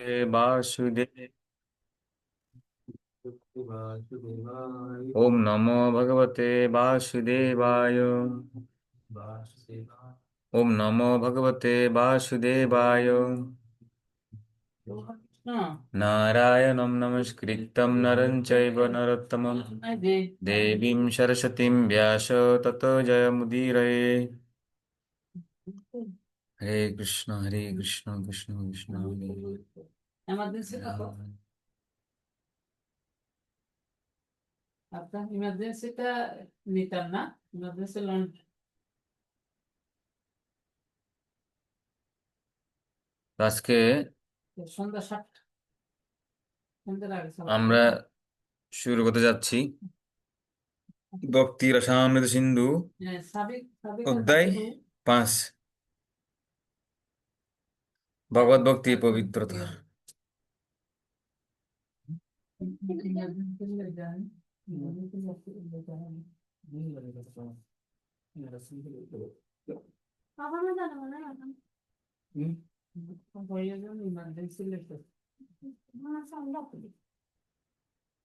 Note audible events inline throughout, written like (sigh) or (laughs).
वासुदेव ओम नमो भगवते वासुदेवाय। ओम नमो भगवते वासुदेवाय। नारायणं नमस्कृतं नरं चैव नरोत्तमं। देवीं सरस्वतीं व्यास ततो जयमुदीरये। হরে কৃষ্ণ হরে কৃষ্ণ কৃষ্ণ কৃষ্ণ হ্যাঁ। নিতাম না? ইমার্জেন্সি লন্ড্রি আজকে সন্ধ্যা সাতটা। আমরা শুরু করতে যাচ্ছি। ভক্তি রসামৃত সিন্ধু। অধ্যায় পাঁচ।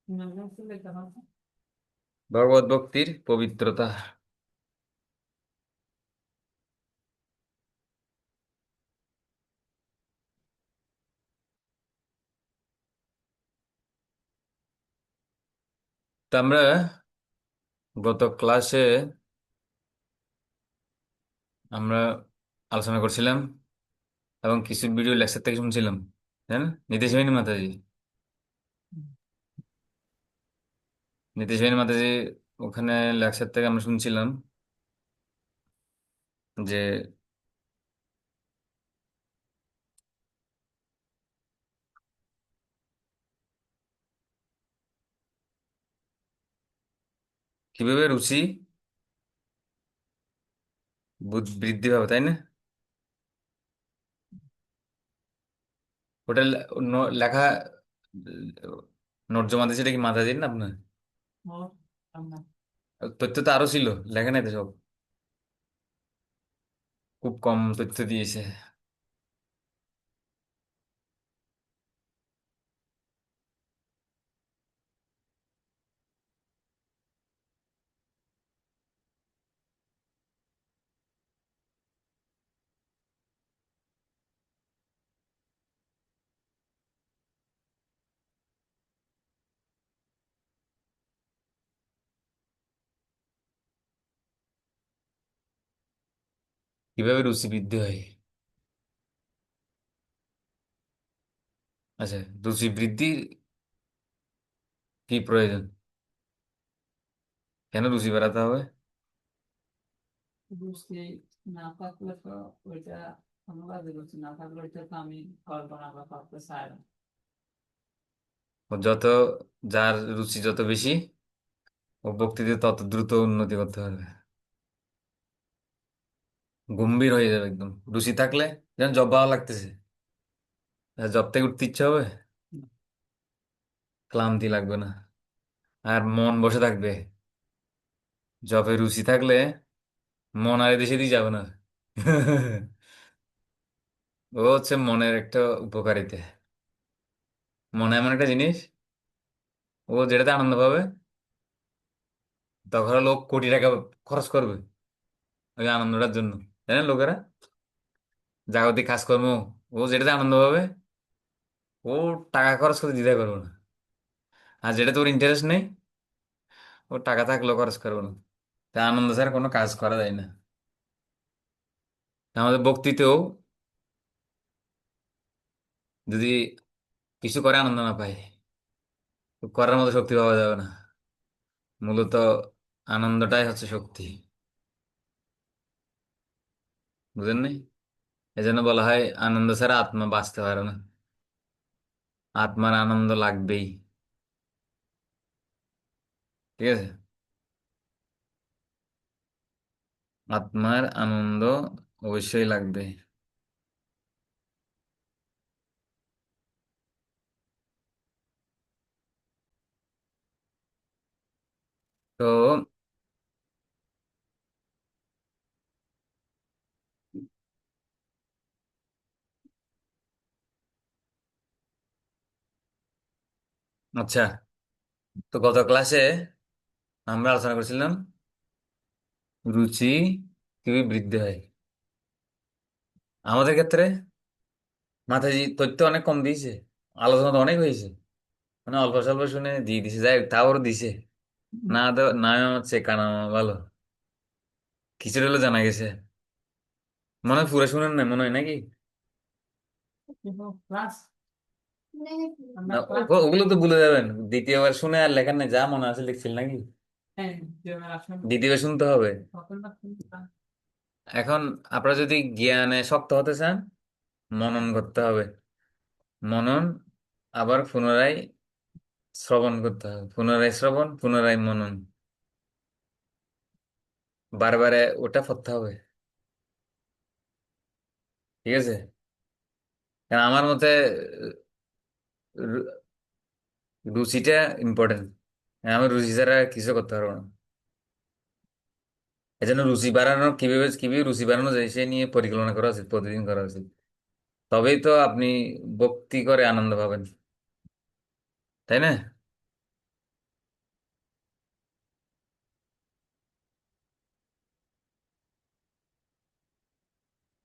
ইমার্জেন্সি লেখা হবে ভগবত ভক্তির পবিত্রতা। তো আমরা গত ক্লাসে আমরা আলোচনা করছিলাম এবং কিছু ভিডিও লেকচার থেকে শুনছিলাম না? নীতিশ বেনী মাতাজি? নীতিশ বেনী মাতাজি, ওখানে লেকচার থেকে আমরা শুনছিলাম যে কীভাবে রুচি বৃদ্ধি পাবে তাই না? ওটা লেখা নোট জমা দিয়েছে এটা কি মাতাজির না আপনার? তথ্য তো আরও ছিল লেখা নাই তো সব। খুব কম তথ্য দিয়েছে। কীভাবে রুচি বৃদ্ধি হয় আচ্ছা রুচি বৃদ্ধি কি প্রয়োজন কেন রুচি বাড়াতে হবে বুঝছি না থাকলে তো ওইটা অনুবাদে করছি না থাকলে ওইটা তো আমি কল্পনা বা করতে চাই না যত যার রুচি যত বেশি ও বক্তৃতা তত দ্রুত উন্নতি করতে পারবে গম্ভীর হয়ে যাবে একদম। রুচি থাকলে যেন জব ভালো লাগতেছে। জব থেকে উঠতে ইচ্ছা হবে? ক্লান্তি লাগবে না। আর মন বসে থাকবে। জবে রুচি থাকলে মন আর এদিকে সেদিকে যাবে না। ও হচ্ছে মনের একটা উপকারিতা। মনে এমন একটা জিনিস, ও যেটাতে আনন্দ পাবে, তখন লোক কোটি টাকা খরচ করবে ওই আনন্দটার জন্য। জানেন লোকেরা? জাগতিক কাজকর্ম, ও যেটাতে আনন্দ পাবে, ও টাকা খরচ করতে দ্বিধা করবে না। আর যেটা তোর ইন্টারেস্ট নেই, ও টাকা থাকলেও খরচ করবে না। তা আনন্দ ছাড়া কোনো কাজ করা যায় না। আমাদের বক্তৃতেও যদি কিছু করে আনন্দ না পায় করার মতো শক্তি পাওয়া যাবে না। মূলত আনন্দটাই হচ্ছে শক্তি। বুঝেন নাই এজন্য বলা হয় আনন্দ ছাড়া আত্মা বাঁচতে পারে না। আত্মার আনন্দ লাগবেই। ঠিক আছে? আত্মার আনন্দ অবশ্যই লাগবে। তো আচ্ছা তো গত ক্লাসে আমরা আলোচনা করছিলাম রুচি কীভাবে বৃদ্ধি হয়। আমাদের ক্ষেত্রে মাথায় তথ্য অনেক কম দিয়েছে আলোচনা তো অনেক হয়েছে। মানে অল্প স্বল্প শুনে দিয়ে দিছে যাই হোক, তাও দিছে না না হচ্ছে কানা ভালো। কিছুটা হলে জানা গেছে। মনে হয় পুরো শুনেন না মনে হয় নাকি? ক্লাস না, ওগুলো তো ভুলে যাবেন। দ্বিতীয়বার শুনে আর লেখার নেই যা মনে আছে লিখছিল নাকি? হ্যাঁ দ্বিতীয়বার শুনতে হবে। এখন আপনারা যদি জ্ঞানে শক্ত হতে চান মনন করতে হবে। মনন আবার পুনরায় শ্রবণ করতে হবে। পুনরায় শ্রবণ পুনরায় মনন। বারবারে ওটা পড়তে হবে। ঠিক আছে? কারণ আমার মতে রুচিটা ইম্পর্টেন্ট আমি রুচি ছাড়া কিছু করতে পারব না এই জন্য রুচি বাড়ানো কীভাবে কীভাবে রুচি বাড়ানো যায় সে নিয়ে পরিকল্পনা করা উচিত প্রতিদিন করা উচিত তবেই তো আপনি ভক্তি করে আনন্দ পাবেন তাই না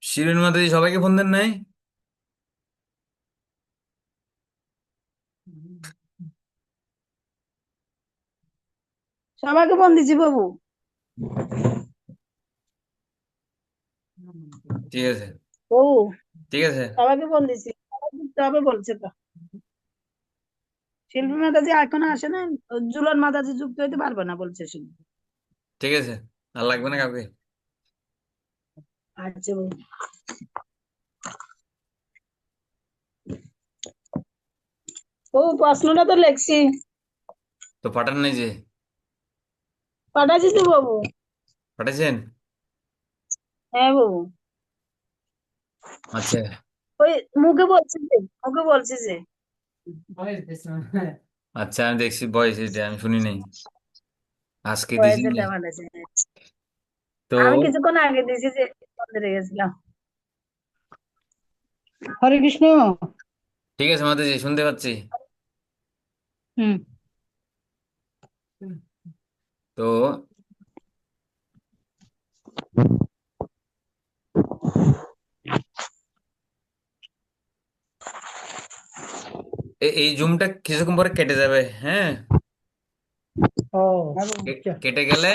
শিরিন মাতাজি সবাইকে ফোন দেন নাই সবাইকে ফোন দিছি বাবু। ঠিক আছে। ও। ঠিক আছে। সবাইকে ফোন দিছি হবে বলছে তো। শিল্পী মাতাজি এখনও আসে না? জুলন মাতাজি যুক্ত হইতে পারবে না বলছে শিল্পী। ঠিক আছে। আর লাগবে না কাউকে? আচ্ছা বাবু। ও প্রশ্নটা তো লেখছি। তো পাঠান নাই যে। পাঠাচ্ছি তো বাবু। পাঠাইছেন হ্যাঁ বাবু। আচ্ছা। ওই মুখে বলছি যে মুখে বলছি যে। আচ্ছা আমি দেখছি বয়স এটা আমি শুনি নাই। আজকে দিছি বয়সের? আছে। তো আমি কিছুক্ষণ আগে দিছি যে বন্ধ গেছিলাম হরে কৃষ্ণ। ঠিক আছে মাতাজি শুনতে পাচ্ছি। হুম। তো এই জুমটা কিছুক্ষণ পরে কেটে যাবে হ্যাঁ। কেটে গেলে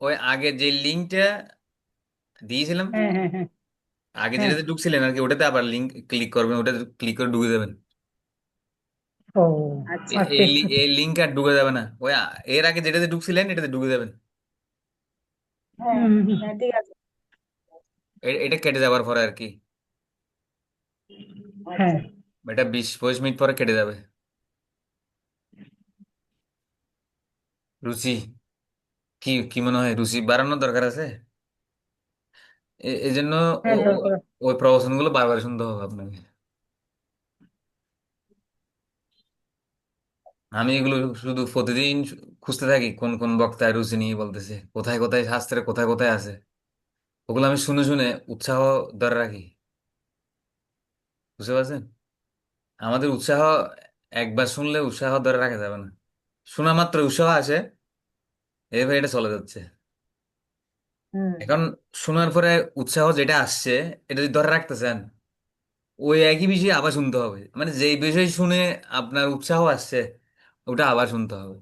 ওই আগে যে লিঙ্কটা দিয়েছিলাম হ্যাঁ হ্যাঁ হ্যাঁ। আগে যেটাতে ঢুকছিলেন আর কি ওটাতে আবার লিঙ্ক ক্লিক করবেন ওটাতে ক্লিক করে ঢুকে যাবেন। ও আচ্ছা। এ- এই লি- এই লিঙ্ক আর ঢুকে যাবে না। ওই আ- এর আগে যেটাতে ঢুকছিলেন এটাতে ঢুকে যাবেন। হ্যাঁ হ্যাঁ ঠিক আছে। এ- এটা কেটে যাওয়ার পরে আর কি। হ্যাঁ। এটা বিশ পঁচিশ মিনিট পরে কেটে যাবে। রুচি কি কি মনে হয়? রুচি বাড়ানোর দরকার আছে? এ- এই জন্য হ্যাঁ ও- দরকার ওই প্রবচনগুলো বারবার শুনতে হবে আপনাকে। আমি এগুলো শুধু প্রতিদিন খুঁজতে থাকি কোন কোন বক্তায় রুচি নিয়ে বলতেছে কোথায় কোথায় শাস্ত্রে কোথায় কোথায় আছে। ওগুলো আমি শুনে শুনে উৎসাহ ধরে রাখি। বুঝতে পারছেন? আমাদের উৎসাহ একবার শুনলে উৎসাহ ধরে রাখা যাবে না। শোনা মাত্র উৎসাহ আসে এভাবে এটা চলে যাচ্ছে। এখন শোনার পরে উৎসাহ যেটা আসছে এটা যদি ধরে রাখতে চান ওই একই বিষয়ে আবার শুনতে হবে। মানে যেই বিষয় শুনে আপনার উৎসাহ আসছে ওটা আবার শুনতে হবে।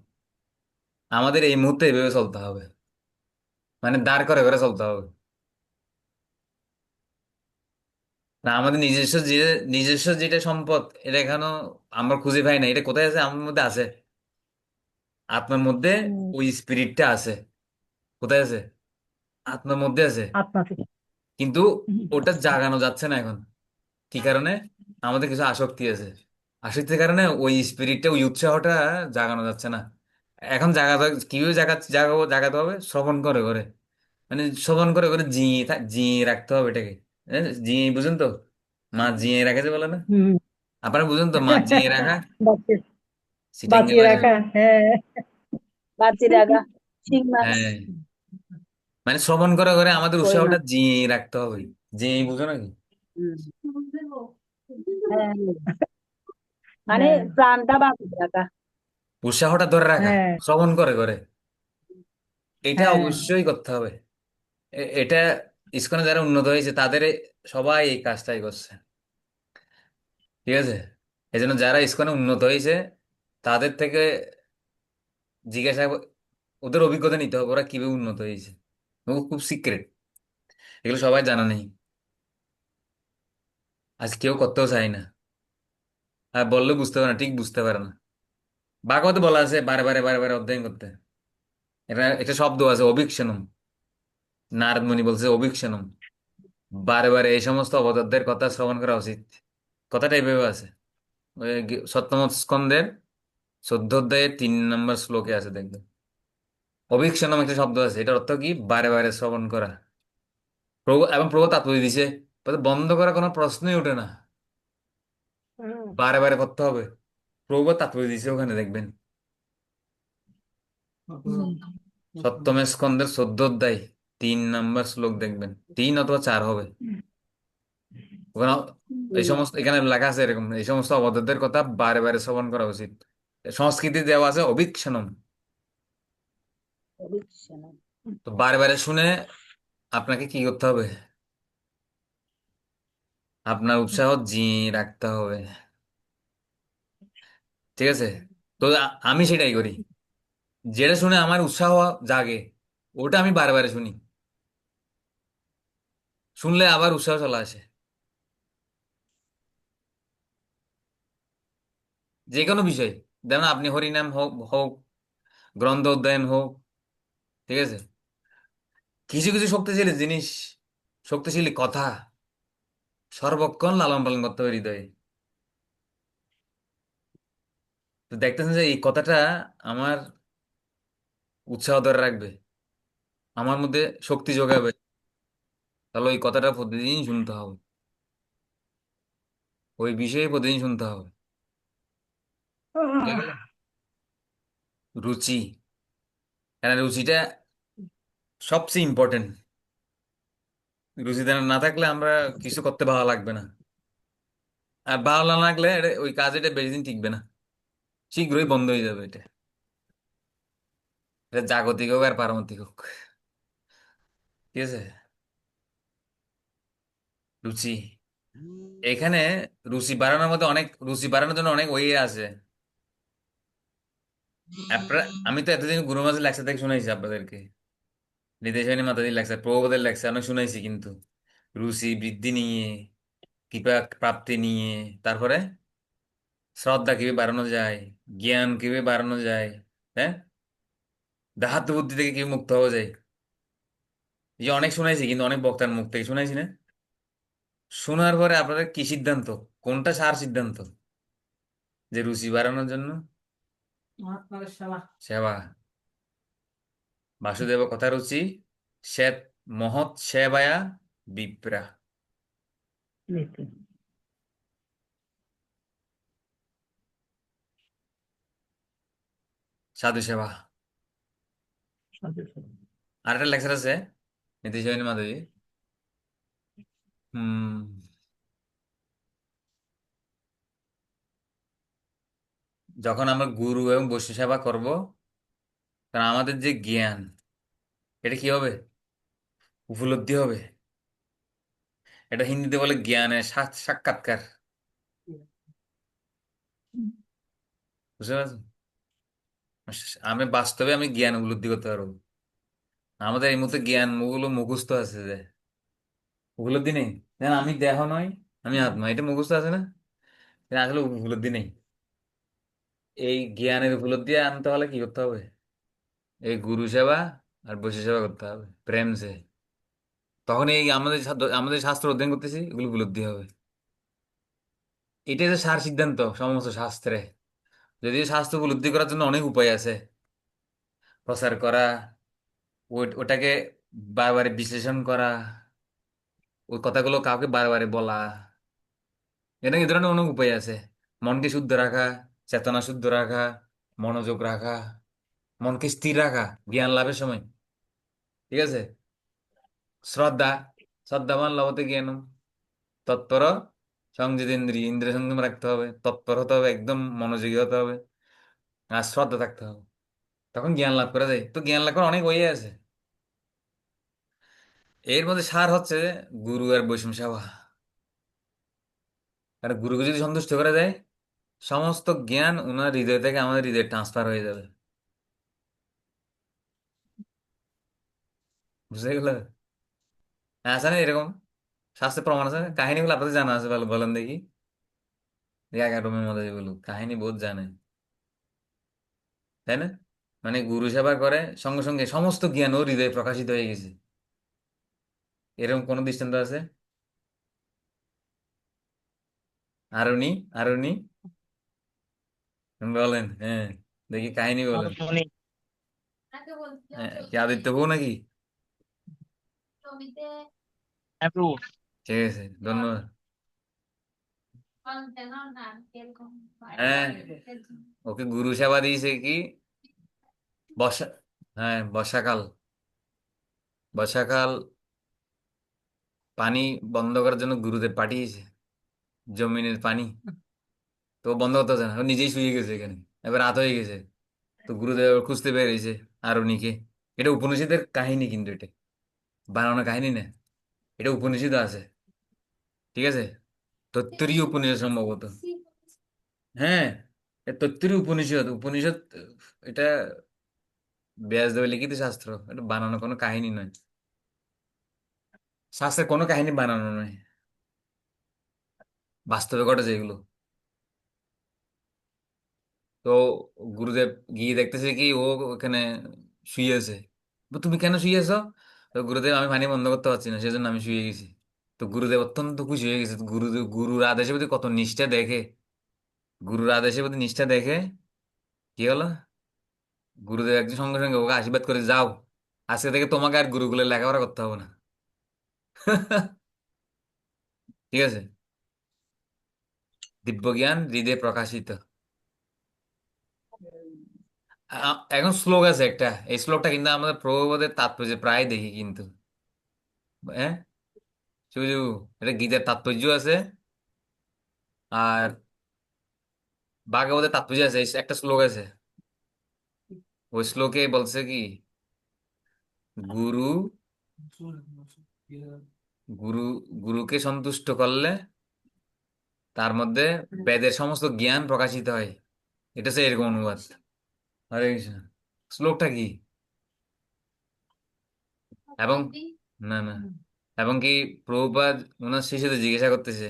আমাদের এই মুহূর্তে এভাবে চলতে হবে। মানে দাঁড় করে করে চলতে হবে। না আমাদের নিজস্ব যে নিজস্ব যেটা সম্পদ এটা এখনও আমরা খুঁজে পাই না। এটা কোথায় আছে? আমার মধ্যে আছে। আপনার মধ্যে ওই স্পিরিটটা আছে। কোথায় আছে? আপনার মধ্যে আছে। কিন্তু ওটা জাগানো যাচ্ছে না এখন। কি কারণে? আমাদের কিছু আসক্তি আছে। আসক্তির কারণে ওই স্পিরিটটা ওই উৎসাহটা জাগানো যাচ্ছে না। এখন জাগাতে কীভাবে জাগা জাগাবো জাগাতে হবে? শ্রবণ করে করে মানে শ্রবণ করে করে জিয়ে থা- জিয়ে রাখতে হবে এটাকে। হ্যাঁ, জিয়ে বুঝুন তো? মা জিয়ে রাখে যে বলে না? হুম আপনারা বুঝুন তো মা জিয়ে রাখা? বাঁচিয়ে সিটিং বাঁচিয়ে রাখা হ্যাঁ। বাঁচিয়ে রাখা ঠিক মাছ। হ্যাঁ। মানে শ্রবণ করে করে আমাদের ওই উৎসাহটা মাছ জিয়ে রাখতে হবে। জিয়ে বুঝো নাকি? হ্যাঁ। মানে প্রাণটা বাঁচিয়ে রাখা। উৎসাহটা ধরে রাখা হ্যাঁ। শ্রবণ করে করে। এটা হ্যাঁ। অবশ্যই করতে হবে। এ- এটা ইসকনে যারা উন্নত হয়েছে তাদের এ- সবাই এই কাজটাই করছে। ঠিক আছে? এই জন্য যারা ইসকনে উন্নত হয়েছে তাদের থেকে জিজ্ঞাসা ক- ওদের অভিজ্ঞতা নিতে হবে ওরা কীভাবে উন্নত হয়েছে। ও খুব সিক্রেট এগুলো সবাই জানা নেই। আজ কেউ করতেও চায় না। আর বললে বুঝতে পারে না, ঠিক বুঝতে পারে না। ভাগবতে বলা আছে, বারে বারে বারে বারে অধ্যয়ন করতে। এটা একটা শব্দ আছে অভিক্ষণম নারদ মুনি বলছে অভিক্ষণম বারে বারে এই সমস্ত অবতারদের কথা শ্রবণ করা উচিত। কথাটা এইভাবে আছে। সপ্তম স্কন্ধের চোদ্দ অধ্যায়ের তিন নম্বর শ্লোকে আছে দেখবেন অভিক্ষণম একটা শব্দ আছে, এটার অর্থ কি? বারে বারে শ্রবণ করা। প্রভু, এবং প্রভু তাৎপর্য দিছে, বন্ধ করা কোনো প্রশ্নই ওঠে না। বারে বারে করতে হবে। প্রভু তাৎপর্য দিছে ওখানে দেখবেন। সপ্তম স্কন্ধের চোদ্দ অধ্যায় তিন নম্বর শ্লোক দেখবেন। তিন অথবা চার হবে। ওখানে এই সমস্ত এখানে লেখা আছে এরকম এই সমস্ত অবতারদের কথা বারে বারে শ্রবণ করা উচিত। সংস্কৃতি দেওয়া আছে অভিক্ষণ। তো বারে বারে শুনে আপনাকে কি করতে হবে? আপনার উৎসাহ জিয়ে রাখতে হবে। ঠিক আছে? তো আমি সেটাই করি। যেটা শুনে আমার উৎসাহ জাগে, ওটা আমি বারে বারে শুনি। শুনলে আবার উৎসাহ চলে আসে। যে কোনো বিষয়, যেমন আপনি হরিনাম হোক হোক, গ্রন্থ অধ্যয়ন হোক, ঠিক আছে? কিছু কিছু শক্তিশালী জিনিস, শক্তিশালী কথা সর্বক্ষণ লালন পালন করতে হবে হৃদয়ে। তো দেখতেছেন যে এই কথাটা আমার উৎসাহ ধরে রাখবে। আমার মধ্যে শক্তি যোগাবে। তাহলে ওই কথাটা প্রতিদিন শুনতে হবে। ওই বিষয়ে প্রতিদিন শুনতে হবে। রুচি। কেন রুচিটা সবচেয়ে ইম্পর্টেন্ট রুচিটা না থাকলে আমরা কিছু করতে ভালো লাগবে না। আর ভালো না লাগলে ওই কাজ এটা বেশি দিন টিকবে না। শীঘ্রই বন্ধ হয়ে যাবে এটা। এটা জাগতিক হোক আর পারমার্থিক হোক। ঠিক আছে? রুচি। এখানে রুচি বাড়ানোর মধ্যে অনেক রুচি বাড়ানোর জন্য অনেক ওয়ে আছে। (laughs) আমি তো এতদিন গুরু মাঝে লেকচার থেকে শুনেছি আপনাদেরকে। নিদেশানী মাতাজি লেকচার প্রভুপাদের লেকচার অনেক শুনাইছি কিন্তু। রুচি বৃদ্ধি নিয়ে কৃপা প্রাপ্তি নিয়ে তারপরে শ্রদ্ধা কীভাবে বাড়ানো যায় জ্ঞান কীভাবে বাড়ানো যায় হ্যাঁ? দেহাত্ম বুদ্ধি থেকে কীভাবে মুক্ত হওয়া যায়। যে অনেক শুনাইছি কিন্তু অনেক বক্তার মুখ থেকে শুনাইছি না? শোনার পরে আপনাদের কি সিদ্ধান্ত? কোনটা সার সিদ্ধান্ত? যে রুচি বাড়ানোর জন্য? সেবা। বাসুদেব কথা রুচি শ্বেত মহৎ সেবায়া বিপ্রা সাধু সেবা আর একটা লেকচার আছে নীতি নীতিশ মাধবী হুম যখন আমরা গুরু এবং বৈষ্ণব সেবা করব তখন আমাদের যে জ্ঞান, এটা কি হবে? উপলব্ধি হবে। এটা হিন্দিতে বলে জ্ঞানের সাক্ষাৎকার। বুঝতে আমি বাস্তবে আমি জ্ঞান উপলব্ধি করতে পারব। আমাদের এই মুহূর্তে জ্ঞান ওগুলো মুখস্থ আছে যে। উপলব্ধি নেই। যেন আমি দেহ নয় আমি আত্মা। এটা মুখস্থ আছে না? আসলে উপলব্ধি নেই। এই জ্ঞানের উপলব্ধি আনতে হলে কি করতে হবে? এই গুরু সেবা আর বৈশ্য সেবা করতে হবে, প্রেম সে। তখন এই আমাদের আমাদের শাস্ত্র অধ্যয়ন করতেছি, এগুলো উপলব্ধি হবে। এটাই যে সার সিদ্ধান্ত সমস্ত শাস্ত্রে। যদিও স্বাস্থ্য উপলব্ধি করার জন্য অনেক উপায় আছে। প্রচার করা ওটাকে বারবার বিশ্লেষণ করা, ওই কথাগুলো কাউকে বারবার বলা এটা এই ধরনের অনেক উপায় আছে। মনকে শুদ্ধ রাখা, চেতনা শুদ্ধ রাখা, মনোযোগ রাখা। মনকে স্থির রাখা, জ্ঞান লাভের সময়। ঠিক আছে? শ্রদ্ধা শ্রদ্ধাবান লবতে জ্ঞানম। তৎপর সংযত ইন্দ্রিয় সংযম রাখতে হবে। তৎপর হতে হবে, একদম মনোযোগী হতে হবে। আর শ্রদ্ধা থাকতে হবে। তখন জ্ঞান লাভ করা যায়। তো জ্ঞান লাভ করার অনেক ওয়ে আছে। এর মধ্যে সার হচ্ছে গুরু আর বৈষ্ণব সেবা। আর গুরুকে যদি সন্তুষ্ট করা যায়, সমস্ত জ্ঞান ওনার হৃদয় থেকে আমাদের হৃদয়ে ট্রান্সফার হয়ে যাবে। বুঝতে গেল আছে না এরকম শাস্ত্রে প্রমাণ আছে। কাহিনীগুলো আপনাদের জানা আছে ভালো বলেন দেখি। এই মধ্যে যেগুলো কাহিনী বহুত জানে। তাই না? মানে গুরু সেবা করে সঙ্গে সঙ্গে সমস্ত জ্ঞান ও হৃদয়ে প্রকাশিত হয়ে গেছে। এরকম কোনো দৃষ্টান্ত আছে? আরও নি আরও নি বলেন হ্যাঁ দেখি কাহিনী বলেন। হ্যাঁ, কি আদিত্য বউ নাকি? ছবিতে ঠিক আছে ধন্যবাদ এরকম হ্যাঁ। ওকে গুরু সেবা দিয়েছে কি? বর্ষা হ্যাঁ বর্ষাকাল। বর্ষাকাল পানি বন্ধ করার জন্য গুরুদেব পাঠিয়েছে জমিনের পানি। তো ও বন্ধ করতে চায় না ও নিজেই শুয়ে গেছে এখানে। এবার রাত হয়ে গেছে। তো গুরুদেব খুঁজতে বেরিয়েছে আরুণিকে। এটা উপনিষদের কাহিনী কিন্তু এটা। বানানো কাহিনী না। এটা উপনিষদ আছে। ঠিক আছে? তত্তরীয় উপনিষদ সম্ভবত। হ্যাঁ এ উপনিষদ। উপনিষদ এটা ব্যাসদেবের লিখিত শাস্ত্র। এটা বানানো কোনো কাহিনী নয়। শাস্ত্রের কোনো কাহিনী বানানো নয়। বাস্তবে ঘটেছে এগুলো। তো গুরুদেব গিয়ে দেখতেছে কি ও ওখানে শুয়ে আছে। তুমি কেন শুয়ে আছো? তো গুরুদেব আমি পানি বন্ধ করতে পারছি না, সেজন্য আমি শুয়ে গেছি। তো গুরুদেব অত্যন্ত খুশি হয়ে গেছে। গুরুদেব গুরুর আদেশের প্রতি কত নিষ্ঠা দেখে। গুরুর আদেশের প্রতি নিষ্ঠা দেখে, কি হলো? গুরুদেব একজন সঙ্গে সঙ্গে ওকে আশীর্বাদ করে, যাও, আজকে থেকে তোমাকে আর গুরুগুলো লেখাপড়া করতে হবে না। (laughs) ঠিক আছে? দিব্য জ্ঞান হৃদয়ে প্রকাশিত। এখন শ্লোক আছে একটা। এই শ্লোকটা কিন্তু আমাদের প্রভুপদের তাৎপর্য, প্রায় দেখি কিন্তু। হ্যাঁ? শুধু এটা গীতার তাৎপর্য আছে। আর ভাগবতের তাৎপর্য আছে একটা শ্লোক আছে ওই শ্লোকে বলছে কি? গুরু গুরু, গুরুকে সন্তুষ্ট করলে তার মধ্যে বেদের সমস্ত জ্ঞান প্রকাশিত হয়। এটা হচ্ছে এরকম অনুবাদ। হরে কৃষ্ণ। শ্লোকটা কি? এবং না না। এবং কি প্রভুপাদ ওনার শিষ্যদের জিজ্ঞাসা করতেছে?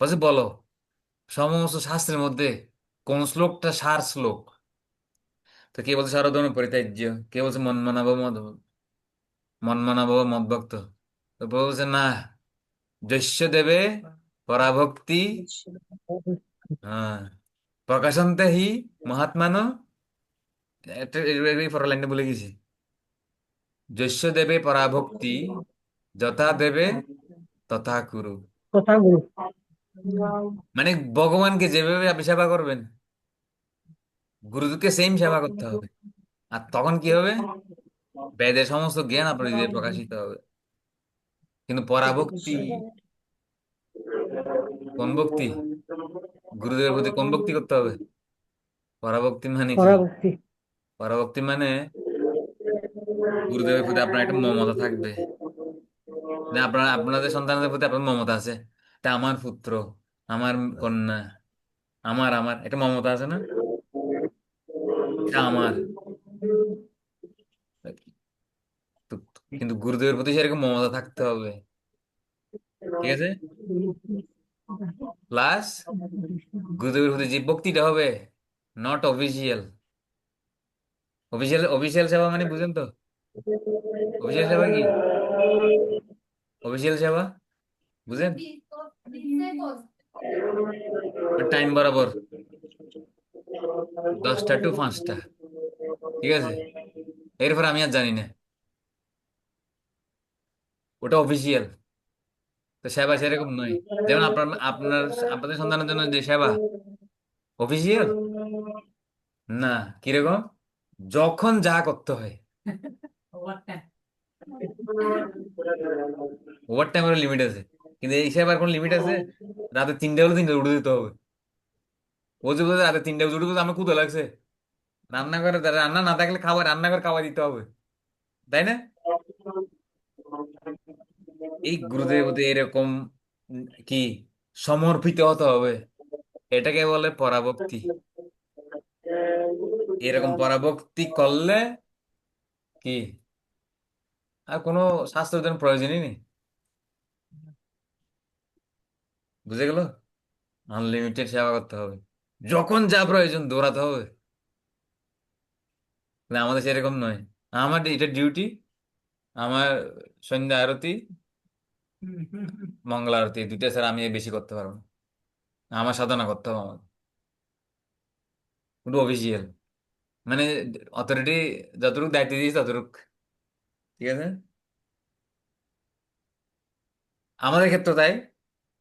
বলছে বলো সমস্ত শাস্ত্রের মধ্যে কোন শ্লোকটা সার শ্লোক? তো কে বলছে সারধর্ম পরিত্যাজ্য। কে বলছে মনমনাভ মদ মনমনাভ মদভক্ত। তো প্রভু বলছে না যস্য দেবে পরাভক্তি হ্যাঁ প্রকাশন্তে হি মহাত্মানো পরের লাইনটা বলে গেছি। যস্য দেবে পরাভক্তি যথা দেবে তথা কুরু। কথা গুরু মানে ভগবানকে যেভাবে আপনি সেবা করবেন গুরুকে সেম সেবা করতে হবে। আর তখন কি হবে? বেদের সমস্ত জ্ঞান আপনার হৃদয়ে প্রকাশিত হবে। কিন্তু পরাভক্তি কোন ভক্তি? গুরুদেবের প্রতি কোন ভক্তি করতে হবে? পরাভক্তি মানে কি? পরাভক্তি মানে গুরুদেবের প্রতি আপনার একটা মমতা থাকবে। আপনার, আপনাদের সন্তানদের প্রতি আপনার মমতা আছে। তা আমার পুত্র, আমার কন্যা, আমার আমার একটা মমতা আছে না? আমার। কিন্তু গুরুদেবের প্রতি সেরকম মমতা থাকতে হবে। ঠিক আছে? প্লাস গুরুদেবের প্রতি যে ভক্তিটা হবে নট অফিসিয়াল অফিসিয়াল অফিসিয়াল সেবা মানে বুঝেন তো? অফিসিয়াল সেবা কি? অফিসিয়াল সেবা? বুঝেন? টাইম বরাবর। দশটা টু পাঁচটা। ঠিক আছে? এরপর আমি আর জানি না। ওটা অফিসিয়াল তো সেবা সেরকম নয়। যেমন আপনার আপনার, আপনাদের সন্তানের জন্য যে সেবা অফিসিয়াল না। কীরকম? যখন যা করতে হয়। ওভার টাইমের লিমিট আছে। কিন্তু এই সেবার কোনো লিমিট আছে? রাতে তিনটা হলে তিনটা উঠে দিতে হবে। ও যে বলছে রাতে তিনটা উঠে বলছে আমার ক্ষুধা লাগছে। রান্না করে রান্না না থাকলে খাবার রান্না করে খাওয়া দিতে হবে। তাই না? এই গুরুদেবের প্রতি এরকম কি সমর্পিত হতে হবে এটাকে বলে পরাভক্তি। এরকম পরাভক্তি করলে কি? আর কোনো শাস্ত্রের জন্য প্রয়োজনই নেই? বুঝে গেল? আনলিমিটেড সেবা করতে হবে। যখন যা প্রয়োজন দৌড়াতে হবে। না আমাদের সেরকম নয়। আমার এটা ডিউটি আমার সন্ধ্যা আরতি মঙ্গল আরতি দুইটা ছাড়া আমি বেশি করতে পারব না। আমার সাধনা করতে হবে আমার কিন্তু অফিসিয়াল মানে অথরিটি যতটুকু দায়িত্ব দিয়েছে ততটুক। ঠিক আছে? আমাদের ক্ষেত্রে তাই।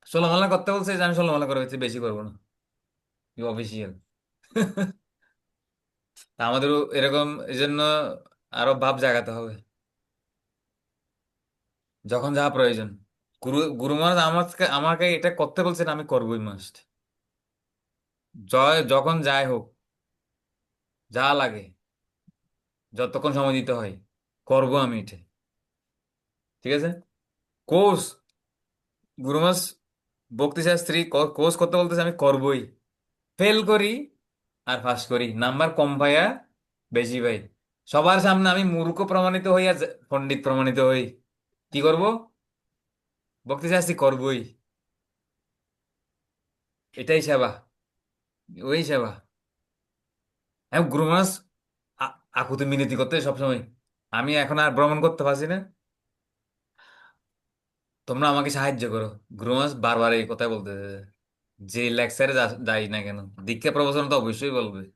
ষোলো মালা করতে বলছে যে, আমি ষোলো মালা করে বেশি করব না। অফিসিয়াল (laughs) আমাদেরও এরকম এই জন্য আরও ভাব জাগাতে হবে। যখন যা প্রয়োজন। গুরু গুরু মহারাজ আমাকে আমাকে এটা করতে বলছেন, আমি করবোই মাস্ট জয় যখন যাই হোক যা লাগে, যতক্ষণ সময় দিতে হয়, করব আমি এটা। ঠিক আছে? কোর্স গুরুমাস ভক্তি শাস্ত্রী কোর্স করতে বলতেছে আমি করবই। ফেল করি আর পাস করি। নাম্বার কম পাইয়া বেশি পাই। সবার সামনে আমি মূর্খ প্রমাণিত হই আর পণ্ডিত প্রমাণিত হই। কি করব? ভক্তি শাস্ত্রী করবই। এটাই সেবা। ওই সেবা। এখন গুরু মহারাজ, আ- আকুতি মিনতি করতে সবসময়। আমি এখন আর ভ্রমণ করতে পারছি না। তোমরা আমাকে সাহায্য করো। গুরু মহারাজ বারবার এই কথাই বলতে যে লেকচারে যাই না কেন, দীক্ষা প্রবচন তো অবশ্যই বলবে।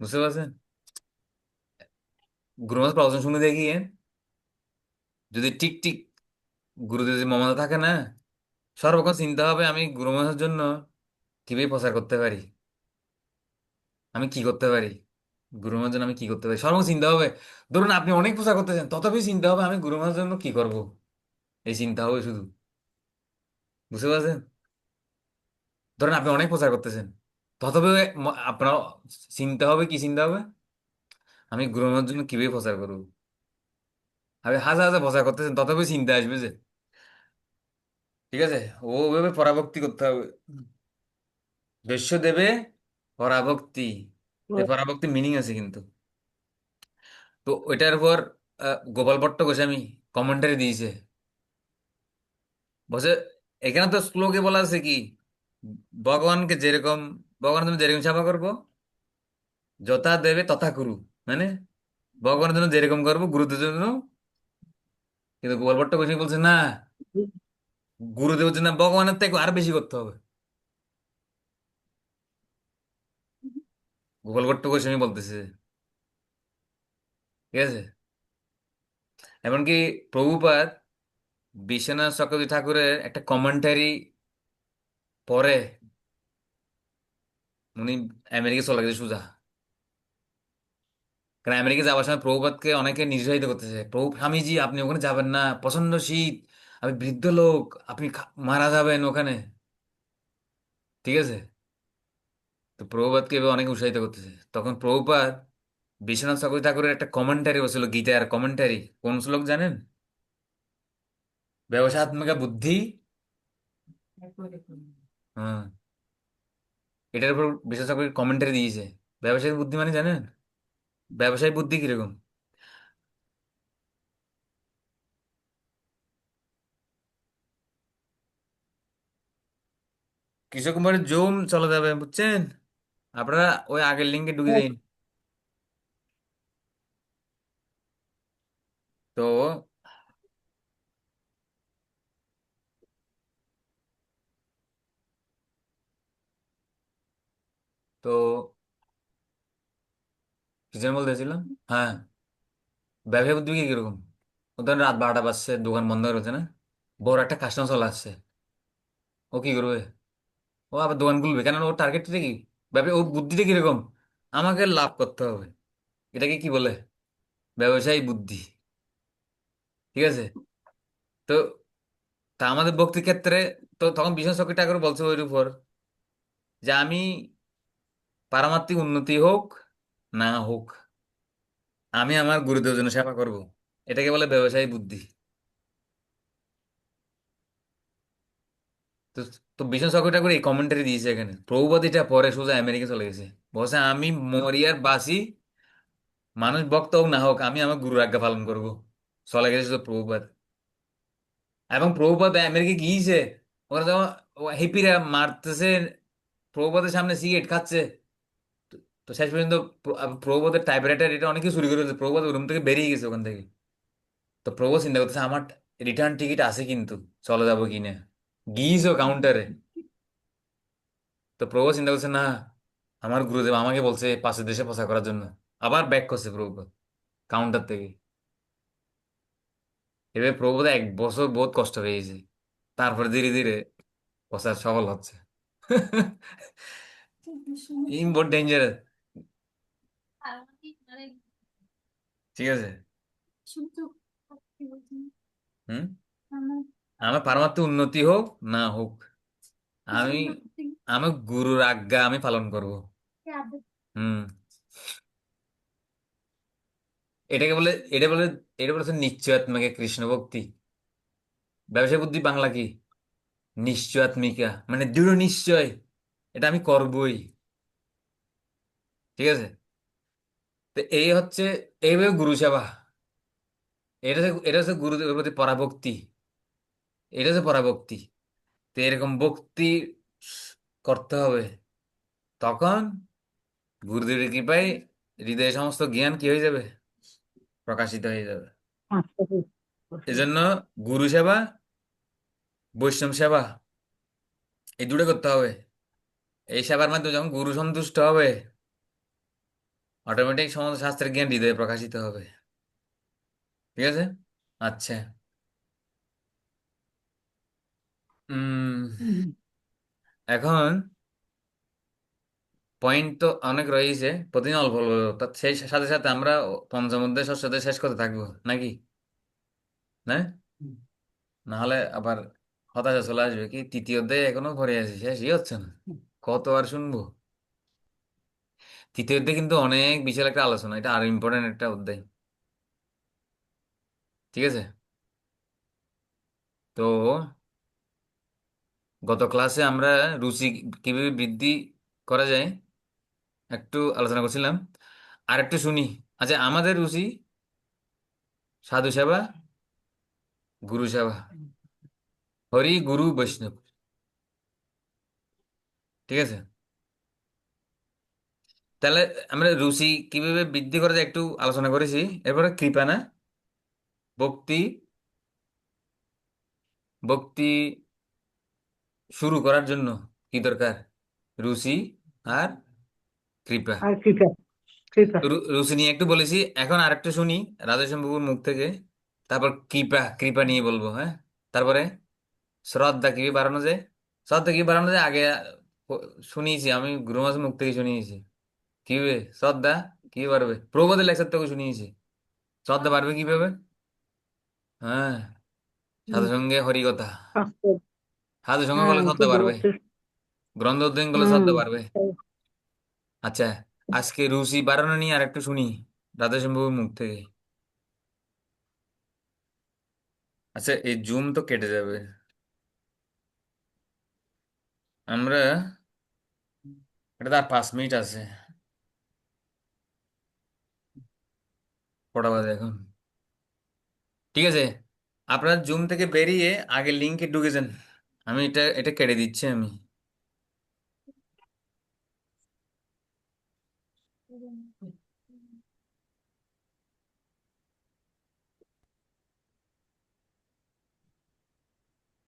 বুঝতে পারছেন? গুরু মহারাজ প্রবচন শুনে দেখি হ্যাঁ? যদি ঠিক ঠিক গুরুদেব মমতা থাকে না, সর্বক্ষণ চিন্তা হবে আমি গুরু মহারাজের জন্য কীভাবে প্রচার করতে পারি? আমি কি করতে পারি? গুরু জন্য আমি কি করতে পারি? সর্বক্ষণ চিন্তা হবে, ধরুন আপনি অনেক প্রচার করতেছেন, তথাপি চিন্তা হবে আমি গুরু জন্য কি করব? এই চিন্তা হবে শুধু। বুঝতে পারছেন? ধরুন আপনি অনেক প্রচার করতেছেন, তথাপি আপনার চিন্তা হবে, কি চিন্তা হবে? আমি গুরু মহারাজের জন্য কীভাবে প্রচার করব? আপনি হাজার হাজার প্রচার করতেছেন, তথাপি চিন্তা আসবে যে। ঠিক আছে? ওভাবে পরাভক্তি করতে হবে। দস্য দেবে পরাভক্তি পরাভক্তি মিনিং আছে কিন্তু। তো ওইটার উপর গোপাল ভট্ট গোস্বামী কমেন্টারি দিয়েছে। বসে এখানে তো শ্লোকে বলা আছে কি ভগবানকে যেরকম ভগবানের জন্য যেরকম সেবা করব যথা দেবে তথা করু মানে ভগবানের জন্য যেরকম করব গুরুদেবের জন্য। কিন্তু গোপাল ভট্ট গোস্বামী বলছে না গুরুদেবের জন্য ভগবানের থেকে আর বেশি করতে হবে। গোপাল ভট্ট গোস্বামী বলতেছে। ঠিক আছে? এমনকি প্রভুপাদ বিশ্বনাথ চক্রবর্তী ঠাকুরের একটা কমেন্টারি পরে উনি আমেরিকা চলে গেছে সুজা। কারণ আমেরিকা যাওয়ার সময় প্রভুপাতকে অনেকে নিরুৎসাহিত করতেছে। প্রভু, স্বামীজি, আপনি ওখানে যাবেন না প্রচণ্ড শীত আপনি বৃদ্ধ লোক, আপনি মারা যাবেন ওখানে। ঠিক আছে? তো প্রভুপাদকে এবার অনেকে উৎসাহিত করতেছে। তখন প্রভুপাদ বিশ্বনাথ চক্রবর্তী ঠাকুরের একটা কমেন্টারি বলছিল গীতার কমেন্টারি কোন শ্লোক জানেন? ব্যবসাত্মিকা বুদ্ধি। হ্যাঁ। এটার উপর বিশ্বনাথ চক্রবর্তী কমেন্টারি দিয়েছে। ব্যবসায়িক বুদ্ধি মানে জানেন? ব্যবসায়িক বুদ্ধি কীরকম? কৃষক কুমারের জুম চলে যাবে, বুঝছেন? আপনারা ওই আগের লিঙ্কে ঢুকে দিন। তো তো কি যেন বলতেছিলাম হ্যাঁ। ব্যবসায় বুদ্ধি কি কীরকম? ও ধরেন রাত বারোটা বাজছে দোকান বন্ধ হয়ে রয়েছে না? বড় একটা কাস্টমার চলে আসছে। ও কি করবে? ও আবার দোকান খুলবে? কেন ওর টার্গেটটা কি? ব্যবসা ও বুদ্ধিটা কীরকম? আমাকে লাভ করতে হবে। এটাকে কি বলে? ব্যবসায়ী বুদ্ধি। ঠিক আছে? তো, তা আমাদের ভক্তির ক্ষেত্রে তো তখন বিষ্ণু চক্র ঠাকুর বলছে ওইর উপর যে আমি পারমাত্মিক উন্নতি হোক, না হোক, আমি আমার গুরুদেব জন্য সেবা করব। এটাকে বলে ব্যবসায়ী বুদ্ধি। তো তো চক্র ঠাকুর এই কমেন্টারি দিয়েছে এখানে। প্রভুপাদ এটা পরে সোজা আমেরিকা চলে গেছে। বলছে, আমি মরিয়ার বাসি, মানুষ ভক্ত হোক না হোক, আমি আমার গুরুর আজ্ঞা পালন করব। চলে গেছে শুধু প্রভুপাদ এবং প্রভুপাদ আমেরিকা গিয়েছে। ওরা তো হিপিরা মারতেছে প্রভুপাদের সামনে সিগারেট খাচ্ছে। তো তো শেষ পর্যন্ত প্রভুপাদের টাইপরাইটার এটা অনেকে চুরি করে প্রভুপাদ রুম থেকে বেরিয়ে গেছে ওখান থেকে। তো প্রভু চিন্তা করতেছে, আমার রিটার্ন টিকিট আছে কিন্তু, চলে যাব কিনা গিয়েছো কাউন্টারে তো প্রভু চিন্তা করছে না আমার গুরুদেব আমাকে বলছে পাশের দেশে প্রচার করার জন্য। আবার ব্যাক করছে প্রভুপাদ কাউন্টার থেকে। এবার প্রভুপাদ এক বছর বহুত কষ্ট পেয়েছে। তারপর ধীরে ধীরে প্রচার সফল হচ্ছে। বহুত ডেঞ্জারাস ঠিক আছে? হুম? আমার পারমাত্ম উন্নতি হোক না হোক আমি আমার গুরুর আজ্ঞা আমি পালন করব। হুম। এটাকে বলে এটা বলে এটা বলেছে নিশ্চয়াত্মাকে কৃষ্ণ ভক্তি। ব্যবসায় বুদ্ধি বাংলা কি? নিশ্চয়াত্মিকা মানে দৃঢ় নিশ্চয় এটা আমি করবই। ঠিক আছে? তো এই হচ্ছে এইভাবে গুরু সেবা এটা এটা হচ্ছে গুরুদেবের প্রতি পরাভক্তি। এটা হচ্ছে পরাভক্তি। তো এরকম ভক্তি করতে হবে। তখন গুরুদেবের কৃপায় হৃদয়ে সমস্ত জ্ঞান কি হয়ে যাবে? প্রকাশিত হয়ে যাবে। এজন্য গুরু সেবা, বৈষ্ণব সেবা, এই দুটো করতে হবে। এই সেবার মাধ্যমে যখন গুরু সন্তুষ্ট হবে অটোমেটিক সমস্ত শাস্ত্রের জ্ঞান হৃদয়ে প্রকাশিত হবে। ঠিক আছে? আচ্ছা। উম এখন পয়েন্ট তো অনেক রয়েছে প্রতিদিন অল্প অল্প তা সেই সাথে সাথে আমরা পঞ্চম অধ্যায় ষষ্ঠ অধ্যায় শেষ করতে থাকব নাকি? না? নাহলে আবার হতাশা চলে আসবে কি তৃতীয় অধ্যায় এখনও পড়ে আছি শেষই হচ্ছে না? কত আর শুনব? তৃতীয় অধ্যায় কিন্তু অনেক বিশাল একটা আলোচনা এটা আরও ইম্পর্টেন্ট একটা অধ্যায়। ঠিক আছে? তো গত ক্লাসে আমরা রুচি কীভাবে বৃদ্ধি করা যায় একটু আলোচনা করছিলাম। আর একটু শুনি। আচ্ছা আমাদের রুচি সাধু সেবা, গুরু সেবা। হরি, গুরু, বৈষ্ণব। ঠিক আছে? তাহলে আমরা রুচি কীভাবে বৃদ্ধি করা যায় একটু আলোচনা করেছি। এরপরে কৃপা না ভক্তি ভক্তি শুরু করার জন্য কি দরকার? রুচি আর কৃপা। আর কৃপা কৃপা। রুচি নিয়ে একটু বলেছি এখন আরেকটু শুনি রাধেশ্যাম বাবুর মুখ থেকে। তারপর কৃপা কৃপা নিয়ে বলব হ্যাঁ? তারপরে শ্রদ্ধা কীভাবে বাড়ানো যায়? শ্রদ্ধা কি বাড়ানো যায়? আগে শুনিয়েছি আমি গুরুমাস মুখ থেকে শুনিয়েছি। কীভাবে শ্রদ্ধা কীভাবে বাড়বে? প্রবোধের লেকচার থেকে শুনিয়েছি। শ্রদ্ধা বাড়বে কীভাবে? হ্যাঁ সাধু সঙ্গে হরিকথা সঙ্গে হ্যাঁ করলে বাড়বে বুঝতে গ্রন্থ অধ্যয়ন করলে হুম শ্রদ্ধা বাড়বে আচ্ছা আজকে রুচি বাড়ানো নিয়ে আর একটু শুনি রাধেশ্যাম বাবুর মুখ থেকে। আচ্ছা এই জুম তো কেটে যাবে। আমরা এটা তো আর পাঁচ মিনিট আছে। কটা বাজে এখন। ঠিক আছে আপনার জুম থেকে বেরিয়ে আগে লিঙ্কে ঢুকেছেন আমি এটা এটা কেটে দিচ্ছি আমি।